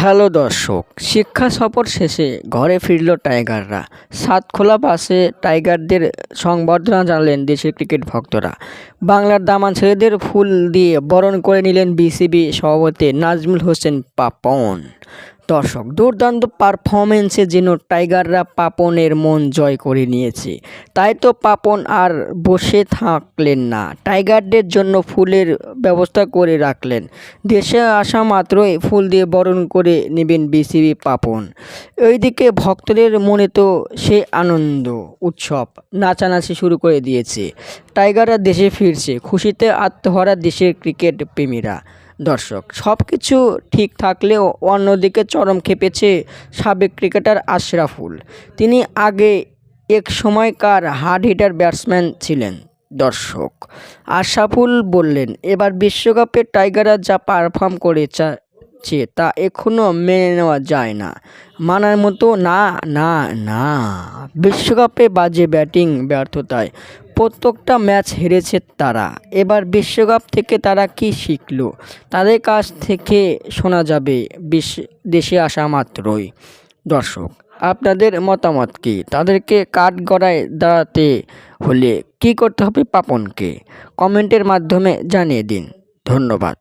Hello দর্শক, শিক্ষা সফর শেষে ঘরে ফিরল টাইগাররা। সাতখোলা পাশে টাইগারদের সংবর্ধনা জানালেন দেশের ক্রিকেট ভক্তরা। বাংলার দামান ছেলেদের ফুল দিয়ে বরণ করে নিলেন বিসিবি সভাপতি নাজমুল হোসেন পাপন। দর্শক, দুর্দান্ত পারফরমেন্সে যেন টাইগাররা পাপনের মন জয় করে নিয়েছে। তাই তো পাপন আর বসে থাকলেন না, টাইগারদের জন্য ফুলের ব্যবস্থা করে রাখলেন। দেশে আসা মাত্রই ফুল দিয়ে বরণ করে নেবেন বিসিবি পাপন। ওইদিকে ভক্তদের মনে তো সে আনন্দ, উৎসব নাচানাচি শুরু করে দিয়েছে। টাইগাররা দেশে ফিরছে, খুশিতে আত্মহারা দেশের ক্রিকেট প্রেমীরা। দর্শক সব কিছু ঠিক থাকলেও অন্যদিকে চরম খেপেছে সাবেক ক্রিকেটার আশরাফুল। তিনি আগে এক সময়কার হার্ড হিটার ব্যাটসম্যান ছিলেন। দর্শক, আশরাফুল বললেন, এবার বিশ্বকাপে টাইগাররা যা পারফর্ম করেছে, তা এখনও মেনে নেওয়া যায় না। মানার মতো না না না। বিশ্বকাপে বাজে ব্যাটিং ব্যর্থতায় প্রত্যেকটা ম্যাচ হেরেছে তারা। এবার বিশ্বকাপ থেকে তারা কি শিখল? তাদের কাছ থেকে শোনা যাবে বিশ্ব দেশে আসা মাত্রই। দর্শক, আপনাদের মতামত কি? তাদেরকে কাঠ গড়ায় দাঁড়াতে হলে কি করতে হবে পাপনকে? কমেন্টের মাধ্যমে জানিয়ে দিন। ধন্যবাদ।